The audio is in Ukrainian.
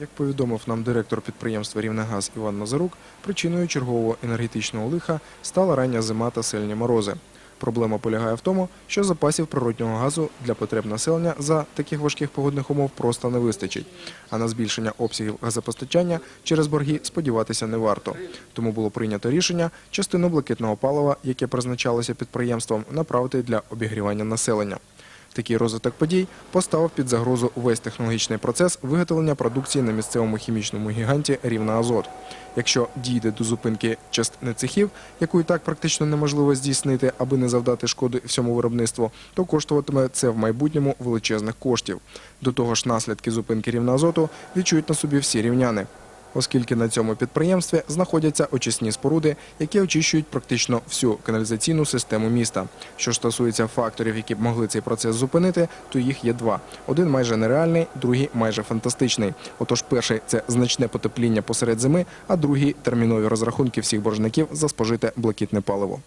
Як повідомив нам директор підприємства «Рівнегаз» Іван Назарук, причиною чергового енергетичного лиха стала рання зима та сильні морози. Проблема полягає в тому, що запасів природнього газу для потреб населення за таких важких погодних умов просто не вистачить. А на збільшення обсягів газопостачання через борги сподіватися не варто. Тому було прийнято рішення частину блакитного палива, яке призначалося підприємством, направити для обігрівання населення. Такий розвиток подій поставив під загрозу весь технологічний процес виготовлення продукції на місцевому хімічному гіганті Рівна Азот. Якщо дійде до зупинки частини цехів, яку і так практично неможливо здійснити, аби не завдати шкоди всьому виробництву, то коштуватиме це в майбутньому величезних коштів. До того ж, наслідки зупинки Рівна Азоту відчують на собі всі рівняни оскільки на цьому підприємстві знаходяться очисні споруди, які очищують практично всю каналізаційну систему міста. Що стосується факторів, які б могли цей процес зупинити, то їх є два: один майже нереальний, другий майже фантастичний. Отож, перший це значне потепління посеред зими, а другий термінові розрахунки всіх боржників за спожите блакитне паливо.